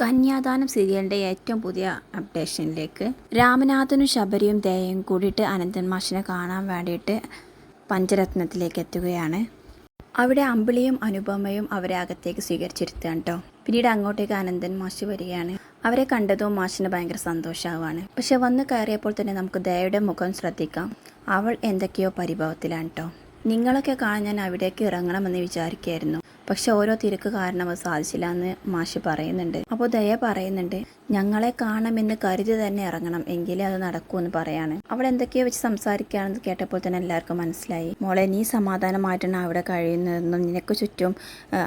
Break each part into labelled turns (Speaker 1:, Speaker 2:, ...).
Speaker 1: കന്യാദാനം സീരിയലിന്റെ ഏറ്റവും പുതിയ അപ്ഡേഷനിലേക്ക്. രാമനാഥനും ശബരിയും ദയയും കൂടിയിട്ട് അനന്തൻ മാഷിനെ കാണാൻ വേണ്ടിയിട്ട് പഞ്ചരത്നത്തിലേക്ക് എത്തുകയാണ്. അവിടെ അമ്പിളിയും അനുപമയും അവരെ അകത്തേക്ക് സ്വീകരിച്ചിരുത്തുകയാണ് കേട്ടോ പിന്നീട് അങ്ങോട്ടേക്ക് അനന്തൻ മാഷ് വരികയാണ്. അവരെ കണ്ടതും മാഷിന് ഭയങ്കര സന്തോഷമാവാണ്. പക്ഷെ വന്ന് കയറിയപ്പോൾ തന്നെ നമുക്ക് ദയയുടെ മുഖം ശ്രദ്ധിക്കാം. അവൾ എന്തൊക്കെയോ പരിഭവത്തിലാണ് കേട്ടോ നിങ്ങളൊക്കെ കാണാൻ ഞാൻ അവിടേക്ക് ഇറങ്ങണമെന്ന് വിചാരിക്കുകയായിരുന്നു. പക്ഷെ ഓരോ തിരക്ക് കാരണം അത് സാധിച്ചില്ല എന്ന് മാഷി പറയുന്നുണ്ട്. അപ്പോൾ ദയ പറയുന്നുണ്ട് ഞങ്ങളെ കാണുമെന്ന് കരുതി തന്നെ ഇറങ്ങണം എങ്കിലേ അത് നടക്കൂ എന്ന് പറയാണ്. അവൾ എന്തൊക്കെയോ വെച്ച് സംസാരിക്കുകയാണെന്ന് കേട്ടപ്പോൾ തന്നെ എല്ലാവർക്കും മനസ്സിലായി. മോളെ നീ സമാധാനമായിട്ടാണ് അവിടെ കഴിയുന്നതെന്നും നിനക്ക് ചുറ്റും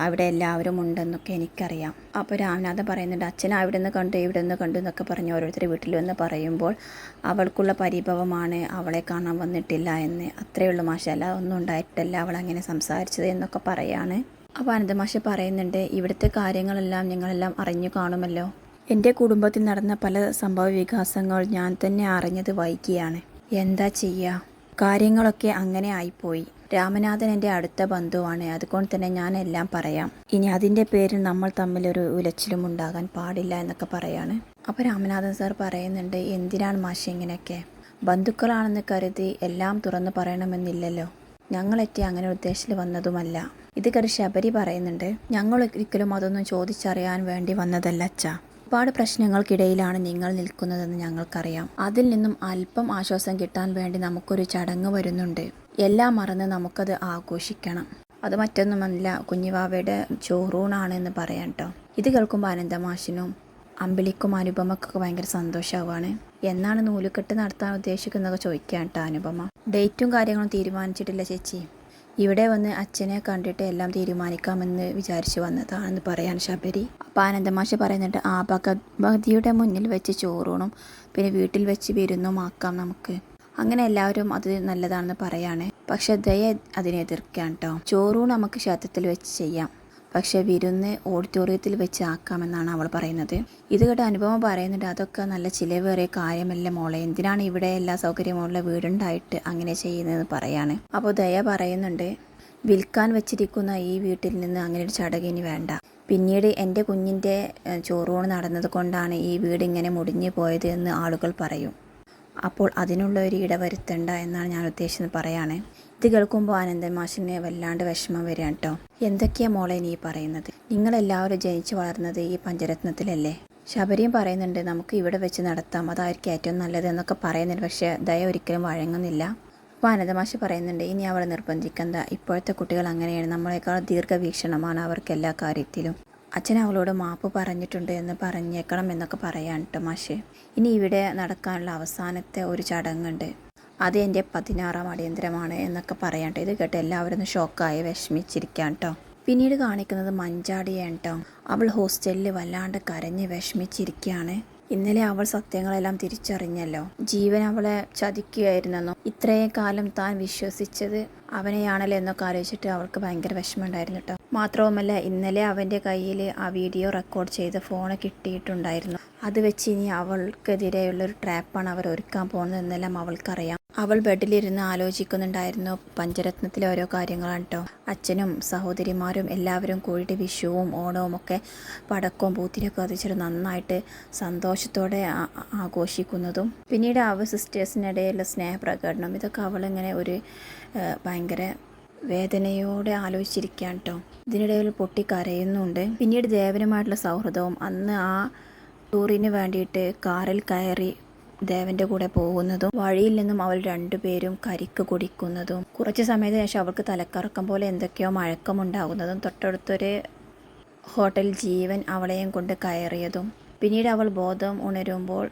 Speaker 1: അവിടെ എല്ലാവരും ഉണ്ടെന്നൊക്കെ എനിക്കറിയാം. അപ്പോൾ രാമനാഥൻ പറയുന്നുണ്ട് അച്ഛൻ അവിടെ നിന്ന് കണ്ടു ഇവിടെ നിന്ന് കണ്ടു എന്നൊക്കെ പറഞ്ഞ് ഓരോരുത്തർ വീട്ടിൽ വന്ന് പറയുമ്പോൾ അവൾക്കുള്ള പരിഭവമാണ് അവളെ കാണാൻ വന്നിട്ടില്ല എന്ന്. അത്രയേ ഉള്ളൂ മാഷല്ല ഒന്നും ഉണ്ടായിട്ടില്ല അവൾ അങ്ങനെ സംസാരിച്ചത് എന്നൊക്കെ പറയാണ്. അപ്പോൾ അനന്തമാഷ പറയുന്നുണ്ട് ഇവിടുത്തെ കാര്യങ്ങളെല്ലാം ഞങ്ങളെല്ലാം അറിഞ്ഞു കാണുമല്ലോ. എന്റെ കുടുംബത്തിൽ നടന്ന പല സംഭവ വികാസങ്ങൾ ഞാൻ തന്നെ അറിഞ്ഞത് വൈകിയാണ്. എന്താ ചെയ്യുക കാര്യങ്ങളൊക്കെ അങ്ങനെ ആയിപ്പോയി. രാമനാഥൻ എന്റെ അടുത്ത ബന്ധുവാണ് അതുകൊണ്ട് തന്നെ ഞാൻ എല്ലാം പറയാം. ഇനി അതിന്റെ പേരിൽ നമ്മൾ തമ്മിൽ ഒരു ഉലച്ചിലും ഉണ്ടാകാൻ പാടില്ല എന്നൊക്കെ പറയാണ്. അപ്പോൾ രാമനാഥൻ സാർ പറയുന്നുണ്ട് എന്തിനാണ് മാഷ ഇങ്ങനെയൊക്കെ? ബന്ധുക്കളാണെന്ന് കരുതി എല്ലാം തുറന്നു പറയണമെന്നില്ലല്ലോ. ഞങ്ങളെത്തി അങ്ങനെ ഉദ്ദേശത്തിൽ വന്നതുമല്ല. ഇത് കറി ശബരി പറയുന്നുണ്ട് ഞങ്ങൾ ഒരിക്കലും അതൊന്നും ചോദിച്ചറിയാൻ വേണ്ടി വന്നതല്ല അച്ഛ. ഒരുപാട് പ്രശ്നങ്ങൾക്കിടയിലാണ് നിങ്ങൾ നിൽക്കുന്നതെന്ന് ഞങ്ങൾക്കറിയാം. അതിൽ നിന്നും അല്പം ആശ്വാസം കിട്ടാൻ വേണ്ടി നമുക്കൊരു ചടങ്ങ് വരുന്നുണ്ട്. എല്ലാം മറന്ന് നമുക്കത് ആഘോഷിക്കണം. അത് മറ്റൊന്നുമല്ല കുഞ്ഞിവാവയുടെ ചോറൂണാണ് എന്ന് പറയാം കേട്ടോ. ഇത് കേൾക്കുമ്പോൾ അനന്തമാഷിനും അമ്പിളിക്കും അനുപമക്കൊക്കെ ഭയങ്കര സന്തോഷമാവാണ് എന്നാണ് നൂലുകെട്ട് നടത്താൻ ഉദ്ദേശിക്കുന്നതൊക്കെ ചോദിക്കാൻ കേട്ടോ അനുപമ. ഡേറ്റും കാര്യങ്ങളും തീരുമാനിച്ചിട്ടില്ല ചേച്ചി. ഇവിടെ വന്ന് അച്ഛനെ കണ്ടിട്ട് എല്ലാം തീരുമാനിക്കാമെന്ന് വിചാരിച്ചു വന്നതാണെന്ന് പറയാൻ ശബരി. അപ്പം ആനന്ദമാഷ് പറയുന്നുണ്ട് ആ ഭഗവതിയുടെ മുന്നിൽ വെച്ച് ചോറൂണും പിന്നെ വീട്ടിൽ വെച്ച് വിരുന്നും ആക്കാം നമുക്ക്. അങ്ങനെ എല്ലാവരും അത് നല്ലതാണെന്ന് പറയാണ്. പക്ഷെ ദയ അതിനെ എതിർക്കാൻ കേട്ടോ ചോറൂണ് നമുക്ക് ക്ഷേത്രത്തിൽ വെച്ച് ചെയ്യാം. പക്ഷെ വിരുന്ന് ഓഡിറ്റോറിയത്തിൽ വെച്ച് ആക്കാമെന്നാണ് അവൾ പറയുന്നത്. ഇത് കേട്ട അനുഭവം പറയുന്നുണ്ട് അതൊക്കെ നല്ല ചിലവേറിയ കാര്യമല്ല മോളെ. എന്തിനാണ് ഇവിടെ എല്ലാ സൗകര്യമുള്ള വീടുണ്ടായിട്ട് അങ്ങനെ ചെയ്യുന്നതെന്ന് പറയാണ്. അപ്പോൾ ദയ പറയുന്നുണ്ട് വിൽക്കാൻ വെച്ചിരിക്കുന്ന ഈ വീട്ടിൽ നിന്ന് അങ്ങനെ ഒരു ചടങ്ങ് ഇനി വേണ്ട. പിന്നീട് എന്റെ കുഞ്ഞിന്റെ ചോറൂണ് നടന്നത് കൊണ്ടാണ് ഈ വീട് ഇങ്ങനെ മുടിഞ്ഞു പോയത് എന്ന് ആളുകൾ പറയും. അപ്പോൾ അതിനുള്ള ഒരു ഇടവരുത്തണ്ട എന്നാണ് ഞാൻ ഉദ്ദേശിച്ചത് പറയാണ്. ഇത് കേൾക്കുമ്പോൾ ആനന്ദൻ മാഷിന് വല്ലാണ്ട് വിഷമം വരികയാണ് കേട്ടോ എന്തൊക്കെയാ മോളെ നീ പറയുന്നത്? നിങ്ങളെല്ലാവരും ജനിച്ചു വളർന്നത് ഈ പഞ്ചരത്നത്തിലല്ലേ? ശബരിയും പറയുന്നുണ്ട് നമുക്ക് ഇവിടെ വെച്ച് നടത്താം. അതായിരിക്കും ഏറ്റവും നല്ലത് എന്നൊക്കെ പറയുന്നുണ്ട് പക്ഷേ ദയ ഒരിക്കലും വഴങ്ങുന്നില്ല. അപ്പോൾ അനന്തമാഷി പറയുന്നുണ്ട് ഇനി അവളെ നിർബന്ധിക്കണ്ട. ഇപ്പോഴത്തെ കുട്ടികൾ അങ്ങനെയാണ്. നമ്മളെക്കാൾ ദീർഘവീക്ഷണമാണ് അവർക്ക് എല്ലാ കാര്യത്തിലും. അച്ഛൻ അവളോട് മാപ്പ് പറഞ്ഞിട്ടുണ്ട് എന്ന് പറഞ്ഞേക്കണം എന്നൊക്കെ പറയാൻ കേട്ടോ മാഷ്. ഇനി ഇവിടെ നടക്കാനുള്ള അവസാനത്തെ ഒരു ചടങ്ങുണ്ട്. അത് എന്റെ പതിനാറാം അടിയന്തരമാണ് എന്നൊക്കെ പറയാട്ടോ. ഇത് കേട്ട് എല്ലാവരും ഒന്ന് ഷോക്കായി വിഷമിച്ചിരിക്കാം കേട്ടോ പിന്നീട് കാണിക്കുന്നത് മഞ്ചാടിയാണ് കേട്ടോ അവൾ ഹോസ്റ്റലിൽ വല്ലാണ്ട് കരഞ്ഞ് വിഷമിച്ചിരിക്കുകയാണ് ഇന്നലെ അവൾ സത്യങ്ങളെല്ലാം തിരിച്ചറിഞ്ഞല്ലോ. ജീവൻ അവളെ ചതിക്കുകയായിരുന്നെന്നോ? ഇത്രയും കാലം താൻ വിശ്വസിച്ചത് അവനെയാണല്ലോ എന്നൊക്കെ ആലോചിച്ചിട്ട് അവൾക്ക് ഭയങ്കര വിഷമമുണ്ടായിരുന്നു കേട്ടോ മാത്രവുമല്ല ഇന്നലെ അവന്റെ കയ്യിൽ ആ വീഡിയോ റെക്കോർഡ് ചെയ്ത ഫോൺ കിട്ടിയിട്ടുണ്ടായിരുന്നു. അത് വെച്ച് ഇനി അവൾക്കെതിരെയുള്ള ഒരു ട്രാപ്പാണ് അവർ ഒരുക്കാൻ പോകുന്നതെന്നെല്ലാം അവൾക്കറിയാം. അവൾ ബെഡിലിരുന്ന് ആലോചിക്കുന്നുണ്ടായിരുന്നു പഞ്ചരത്നത്തിലെ ഓരോ കാര്യങ്ങളാണ് കേട്ടോ അച്ഛനും സഹോദരിമാരും എല്ലാവരും കൂടിയിട്ട് വിഷുവും ഓണവും ഒക്കെ പടക്കവും പൂത്തിനൊക്കെ കത്തിച്ചിട്ട് നന്നായിട്ട് സന്തോഷത്തോടെ ആഘോഷിക്കുന്നതും പിന്നീട് അവ സിസ്റ്റേഴ്സിനിടയിലുള്ള സ്നേഹപ്രകടനം ഇതൊക്കെ അവളിങ്ങനെ ഒരു ഭയങ്കര വേദനയോടെ ആലോചിച്ചിരിക്കുകയാണ് കേട്ടോ ഇതിനിടയിൽ പൊട്ടി കരയുന്നുണ്ട്. പിന്നീട് ദേവനുമായിട്ടുള്ള സൗഹൃദവും അന്ന് ആ ടൂറിന് വേണ്ടിയിട്ട് കാറിൽ കയറി ദേവന്റെ കൂടെ പോകുന്നതും വഴിയിൽ നിന്നും അവൾ രണ്ടുപേരും കരിക്ക് കുടിക്കുന്നതും കുറച്ച് സമയത്തിന് ശേഷം അവൾക്ക് തലക്കറക്കം പോലെ എന്തൊക്കെയോ മഴക്കമുണ്ടാകുന്നതും തൊട്ടടുത്തൊരു ഹോട്ടൽ ജീവൻ അവളെയും കൊണ്ട് കയറിയതും. പിന്നീട് അവൾ ബോധം ഉണരുമ്പോൾ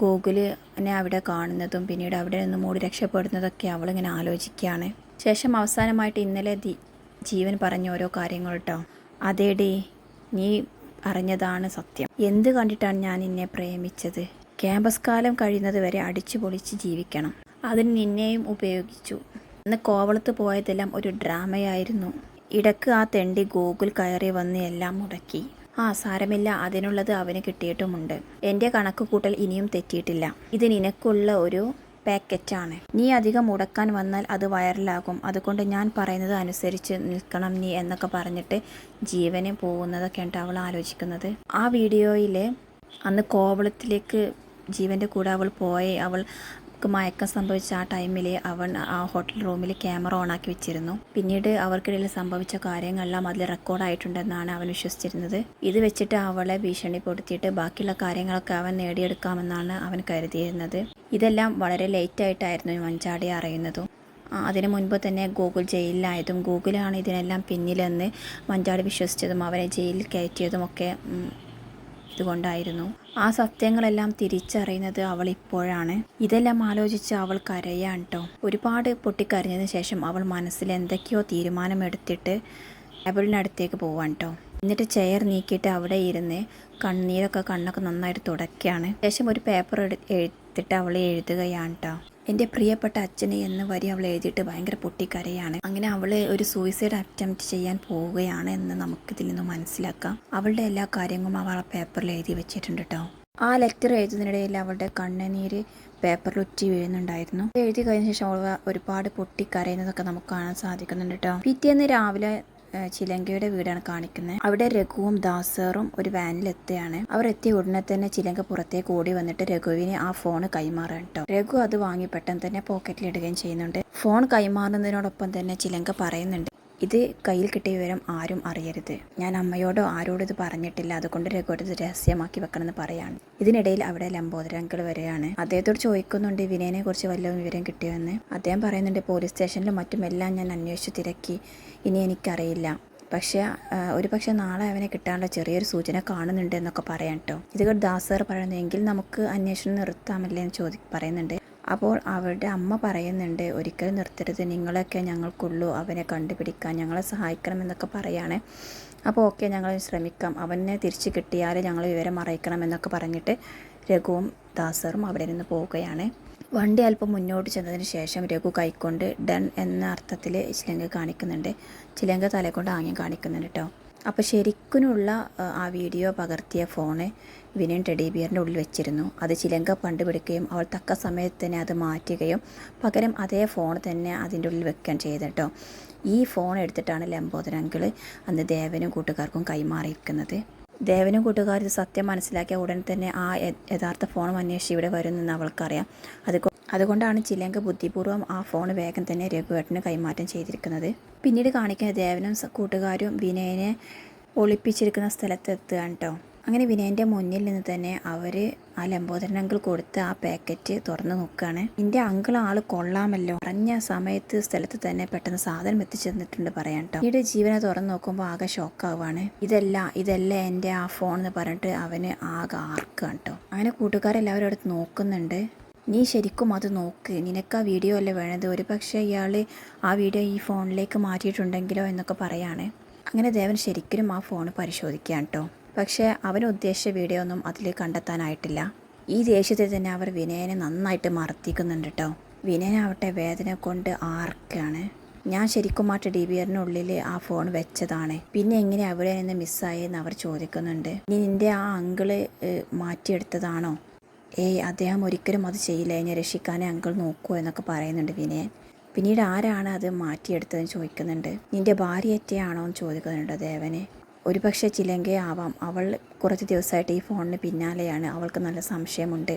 Speaker 1: ഗൂഗിളിനെ അവിടെ കാണുന്നതും പിന്നീട് അവിടെ നിന്ന് മൂടി രക്ഷപ്പെടുന്നതൊക്കെ അവളിങ്ങനെ ആലോചിക്കുകയാണ്. ശേഷം അവസാനമായിട്ട് ഇന്നലെ ജീവൻ പറഞ്ഞ ഓരോ കാര്യങ്ങൾ കേട്ടോ. അതേടി നീ അറിഞ്ഞതാണ് സത്യം. എന്ത് കണ്ടിട്ടാണ് ഞാൻ നിന്നെ പ്രേമിച്ചത്? ക്യാമ്പസ് കാലം കഴിയുന്നത് വരെ അടിച്ചു പൊളിച്ച് ജീവിക്കണം. അതിന് നിന്നെയും ഉപയോഗിച്ചു. അന്ന് കോവളത്ത് പോയതെല്ലാം ഒരു ഡ്രാമയായിരുന്നു. ഇടയ്ക്ക് ആ തെണ്ടി ഗൂഗിൾ കയറി വന്ന് എല്ലാം മുടക്കി. ആ സാരമില്ല അതിനുള്ളത് അവന് കിട്ടിയിട്ടുമുണ്ട്. എന്റെ കണക്ക് കൂട്ടൽ ഇനിയും തെറ്റിയിട്ടില്ല. ഇത് നിനക്കുള്ള ഒരു പാക്കറ്റാണ്. നീ അധികം മുടക്കാൻ വന്നാൽ അത് വൈറലാകും അതുകൊണ്ട് ഞാൻ പറയുന്നത് അനുസരിച്ച് നിൽക്കണം നീ എന്നൊക്കെ പറഞ്ഞിട്ട് ജീവന് പോകുന്നതൊക്കെയാണ് അവൾ ആലോചിക്കുന്നത്. ആ വീഡിയോയിൽ അന്ന് കോവളത്തിലേക്ക് ജീവന്റെ കൂടെ അവൾ പോയി. അവൾക്ക് മയക്കം സംഭവിച്ച ആ ടൈമിൽ അവൻ ആ ഹോട്ടൽ റൂമിൽ ക്യാമറ ഓണാക്കി വെച്ചിരുന്നു. പിന്നീട് അവർക്കിടയിൽ സംഭവിച്ച കാര്യങ്ങളെല്ലാം അതിൽ റെക്കോർഡായിട്ടുണ്ടെന്നാണ് അവൻ വിശ്വസിച്ചിരുന്നത്. ഇത് വെച്ചിട്ട് അവളെ ഭീഷണിപ്പെടുത്തിയിട്ട് ബാക്കിയുള്ള കാര്യങ്ങളൊക്കെ അവൻ നേടിയെടുക്കാമെന്നാണ് അവൻ കരുതിയിരുന്നത്. ഇതെല്ലാം വളരെ ലേറ്റായിട്ടായിരുന്നു മഞ്ചാടി അറിയുന്നതും. അതിനു മുൻപ് തന്നെ ഗൂഗിൾ ജയിലിലായതും ഗൂഗിളാണ് ഇതിനെല്ലാം പിന്നിലെന്ന് മഞ്ചാടി വിശ്വസിച്ചതും അവരെ ജയിലിൽ കയറ്റിയതും ഇതുകൊണ്ടായിരുന്നു ആ സത്യങ്ങളെല്ലാം തിരിച്ചറിയുന്നത് അവൾ ഇപ്പോഴാണ്. ഇതെല്ലാം ആലോചിച്ച് അവൾ കരയാണ് കേട്ടോ ഒരുപാട് പൊട്ടിക്കരഞ്ഞതിന് ശേഷം അവൾ മനസ്സിൽ എന്തൊക്കെയോ തീരുമാനമെടുത്തിട്ട് ടേബിളിനടുത്തേക്ക് പോവാൻ കേട്ടോ എന്നിട്ട് ചെയർ നീക്കിയിട്ട് അവിടെ ഇരുന്ന് കണ്ണീരൊക്കെ കണ്ണൊക്കെ നന്നായിട്ട് തുടക്കുകയാണ് ശേഷം ഒരു പേപ്പർ എടുത്തിട്ട് അവൾ എഴുതുകയാണ് കേട്ടോ എന്റെ പ്രിയപ്പെട്ട അച്ഛനെ എന്ന് വരി അവൾ എഴുതിയിട്ട് ഭയങ്കര പൊട്ടിക്കരയാണ്. അങ്ങനെ അവൾ ഒരു സൂയിസൈഡ് അറ്റംപ്റ്റ് ചെയ്യാൻ പോവുകയാണ് എന്ന് നമുക്കിതിൽ നിന്ന് മനസ്സിലാക്കാം. അവളുടെ എല്ലാ കാര്യങ്ങളും അവൾ ആ പേപ്പറിൽ എഴുതി വെച്ചിട്ടുണ്ട് കേട്ടോ ആ ലെറ്റർ എഴുതുന്നതിനിടയിൽ അവളുടെ കണ്ണുനീര് പേപ്പറിൽ ഉറ്റി വീഴുന്നുണ്ടായിരുന്നു. എഴുതി കഴിഞ്ഞ ശേഷം അവൾ ഒരുപാട് പൊട്ടിക്കരയുന്നതൊക്കെ നമുക്ക് കാണാൻ സാധിക്കുന്നുണ്ട് കേട്ടോ പിറ്റേന്ന് രാവിലെ ചിലങ്കയുടെ വീടാണ് കാണിക്കുന്നത് അവിടെ രഘുവും ദാസറും ഒരു വാനിൽ എത്തുകയാണ് അവർ എത്തിയ ഉടനെ തന്നെ ചിലങ്ക പുറത്തേക്ക് ഓടി വന്നിട്ട് രഘുവിനെ ആ ഫോൺ കൈമാറാൻ കേട്ടോ രഘു അത് വാങ്ങി പെട്ടെന്ന് തന്നെ പോക്കറ്റിൽ ഇടുകയും ചെയ്യുന്നുണ്ട്. ഫോൺ കൈമാറുന്നതിനോടൊപ്പം തന്നെ ചിലങ്ക പറയുന്നുണ്ട്. ഇത് കയ്യിൽ കിട്ടിയ വിവരം ആരും അറിയരുത്. ഞാൻ അമ്മയോടോ ആരോടും ഇത് പറഞ്ഞിട്ടില്ല. അതുകൊണ്ട് രഘുവോട് രഹസ്യമാക്കി വെക്കണമെന്ന് പറയാണ്. ഇതിനിടയിൽ അവിടെ ലംബോദരങ്കൾ വരികയാണ് അദ്ദേഹത്തോട് ചോദിക്കുന്നുണ്ട് വിനയനെ കുറിച്ച് വല്ല വിവരം കിട്ടിയോയെന്ന്. അദ്ദേഹം പറയുന്നുണ്ട് പോലീസ് സ്റ്റേഷനിലും മറ്റുമെല്ലാം ഞാൻ അന്വേഷിച്ച് തിരക്കി. ഇനി എനിക്കറിയില്ല. പക്ഷേ ഒരു പക്ഷേ നാളെ അവനെ കിട്ടാനുള്ള ചെറിയൊരു സൂചന കാണുന്നുണ്ട് എന്നൊക്കെ പറയാം കേട്ടോ. ഇത് ദാസർ പറയുന്നെങ്കിൽ നമുക്ക് അന്വേഷണം നിർത്താമല്ലേ എന്ന് ചോദി പറയുന്നുണ്ട്. അപ്പോൾ അവരുടെ അമ്മ പറയുന്നുണ്ട് ഒരിക്കലും നിർത്തരുത് നിങ്ങളൊക്കെ ഞങ്ങൾക്കുള്ളൂ അവനെ കണ്ടുപിടിക്കാൻ ഞങ്ങളെ സഹായിക്കണം എന്നൊക്കെ പറയാണ്. അപ്പോൾ ഓക്കെ ഞങ്ങൾ ശ്രമിക്കാം. അവനെ തിരിച്ച് കിട്ടിയാൽ ഞങ്ങൾ വിവരം അറിയിക്കണം എന്നൊക്കെ പറഞ്ഞിട്ട് രഘുവും ദാസറും അവിടെ നിന്ന് പോവുകയാണ്. വണ്ടി അല്പം മുന്നോട്ട് ചെന്നതിന് ശേഷം രഘു കൈക്കൊണ്ട് ഡൺ എന്ന അർത്ഥത്തിൽ ചിലങ്ക കാണിക്കുന്നുണ്ട്. ചിലങ്ക തലകൊണ്ട് ആംഗ്യം കാണിക്കുന്നുണ്ട് കേട്ടോ. അപ്പോൾ ശരിക്കുനുള്ള ആ, വീഡിയോ പകർത്തിയ ഫോണ് വിനയൻ ടെഡി ബിയറിന്റെ ഉള്ളിൽ വെച്ചിരുന്നു. അത് ചിലങ്ക കണ്ടുപിടിക്കുകയും അവൾ തക്ക സമയത്ത് തന്നെ അത് മാറ്റുകയും പകരം അതേ ഫോൺ തന്നെ അതിന്റെ ഉള്ളിൽ വെക്കുകയും ചെയ്തിട്ടോ. ഈ ഫോൺ എടുത്തിട്ടാണ് ലംബോദരങ്കിൾ അന്ന് ദേവനും കൂട്ടുകാർക്കും കൈമാറിയിരിക്കുന്നത്. ദേവനും കൂട്ടുകാർ ഇത് സത്യം മനസ്സിലാക്കിയ ഉടൻ തന്നെ ആ യഥാർത്ഥ ഫോൺ അന്വേഷിച്ച് ഇവിടെ വരുന്നെന്ന് അവൾക്കറിയാം. അത് അതുകൊണ്ടാണ് ചിലങ്ക ബുദ്ധിപൂർവം ആ ഫോൺ വേഗം തന്നെ രഘുവേട്ടന് കൈമാറ്റം ചെയ്തിരിക്കുന്നത്. പിന്നീട് കാണിക്കുന്ന ദേവനും കൂട്ടുകാരും വിനയനെ ഒളിപ്പിച്ചിരിക്കുന്ന സ്ഥലത്ത് എത്തുകയാണ് കേട്ടോ അങ്ങനെ വിനയന്റെ മുന്നിൽ നിന്ന് തന്നെ അവർ ആ ലംബോദരൻ കൊടുത്ത ആ പാക്കറ്റ് തുറന്ന് നോക്കുകയാണ്. എന്റെ അങ്കിൾ ആൾ കൊള്ളാമല്ലോ. പറഞ്ഞ സമയത്ത് സ്ഥലത്ത് തന്നെ പെട്ടെന്ന് സാധനം എത്തിച്ചെന്നിട്ടുണ്ട് പറയാൻ കേട്ടോ പിന്നീട് ജീവനെ തുറന്ന് നോക്കുമ്പോൾ ആകെ ഷോക്കാവാണ് ഇതല്ല ഇതല്ല എന്റെ ആ ഫോൺ എന്ന് പറഞ്ഞിട്ട് അവന് ആകെ ആർക്കുകയാണ് കേട്ടോ അങ്ങനെ കൂട്ടുകാരെല്ലാവരും അടുത്ത് നോക്കുന്നുണ്ട്. നീ ശരിക്കും അത് നോക്ക്. നിനക്ക് ആ വീഡിയോ അല്ലേ വേണത് ഒരു പക്ഷേ ഇയാൾ ആ വീഡിയോ ഈ ഫോണിലേക്ക് മാറ്റിയിട്ടുണ്ടെങ്കിലോ എന്നൊക്കെ പറയാണ്. അങ്ങനെ ദേവൻ ശരിക്കും ആ ഫോൺ പരിശോധിക്കുകയാണ് കേട്ടോ. പക്ഷേ അവൻ ഉദ്ദേശിച്ച വീഡിയോ ഒന്നും അതിൽ കണ്ടെത്താനായിട്ടില്ല. ഈ ദേഷ്യത്തിൽ തന്നെ അവർ വിനയനെ നന്നായിട്ട് മർദ്ദിക്കുന്നുണ്ട് കേട്ടോ. വിനയനാവട്ടെ വേദന കൊണ്ട് ആർക്കാണ്? ഞാൻ ശരിക്കും ആ ടെഡി ബിയറിനുള്ളിൽ ആ ഫോൺ വെച്ചതാണ്. പിന്നെ എങ്ങനെ അവിടെ നിന്ന് മിസ്സായെന്ന് അവർ ചോദിക്കുന്നുണ്ട്. നീ നിന്റെ ആ അങ്കിൾ മാറ്റിയെടുത്തതാണോ? ഏയ് അദ്ദേഹം ഒരിക്കലും അത് ചെയ്യില്ല. എന്നെ രക്ഷിക്കാനേ അങ്കിൾ നോക്കൂ എന്നൊക്കെ പറയുന്നുണ്ട് വിനയൻ. പിന്നീട് ആരാണ് അത് മാറ്റിയെടുത്തതെന്ന് ചോദിക്കുന്നുണ്ട്. നിന്റെ ഭാര്യയറ്റയാണോ എന്ന് ചോദിക്കുന്നുണ്ട് ദേവനെ. ഒരുപക്ഷെ ചിലങ്കയാവാം അവൾ കുറച്ച് ദിവസമായിട്ട് ഈ ഫോണിന് പിന്നാലെയാണ്. അവൾക്ക് നല്ല സംശയമുണ്ട്.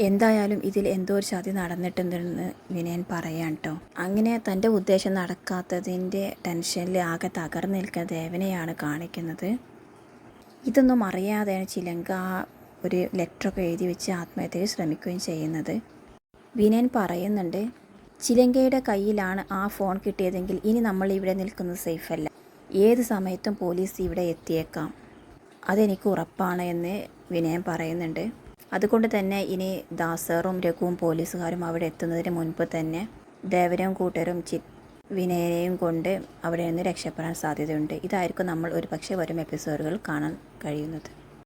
Speaker 1: എന്തായാലും ഇതിൽ എന്തോ ഒരു ചതി നടന്നിട്ടുണ്ടെന്ന് വിനയൻ പറയാൻ കേട്ടോ അങ്ങനെ തന്റെ ഉദ്ദേശം നടക്കാത്തതിന്റെ ടെൻഷനിൽ ആകെ തകർന്നു നിൽക്കുന്ന ദേവനെയാണ് കാണിക്കുന്നത്. ഇതൊന്നും അറിയാതെയാണ് ചിലങ്ക ഒരു ലെറ്ററൊക്കെ എഴുതി വെച്ച് ആത്മഹത്യയ്ക്ക് ശ്രമിക്കുകയും ചെയ്യുന്നത്. വിനയൻ പറയുന്നുണ്ട് ചിലങ്കയുടെ കയ്യിലാണ് ആ ഫോൺ കിട്ടിയതെങ്കിൽ ഇനി നമ്മൾ ഇവിടെ നിൽക്കുന്നത് സേഫല്ല. ഏത് സമയത്തും പോലീസ് ഇവിടെ എത്തിയേക്കാം. അതെനിക്ക് ഉറപ്പാണ് എന്ന് വിനയൻ പറയുന്നുണ്ട്. അതുകൊണ്ട് തന്നെ ഇനി ദാസറും രഘുവും പോലീസുകാരും അവിടെ എത്തുന്നതിന് മുൻപ് തന്നെ ദേവരും കൂട്ടരും ചി വിനയനെയും കൊണ്ട് അവിടെ നിന്ന് രക്ഷപ്പെടാൻ സാധ്യതയുണ്ട്. ഇതായിരിക്കും നമ്മൾ ഒരു പക്ഷേ വരും എപ്പിസോഡുകൾ കാണാൻ കഴിയുന്നത്.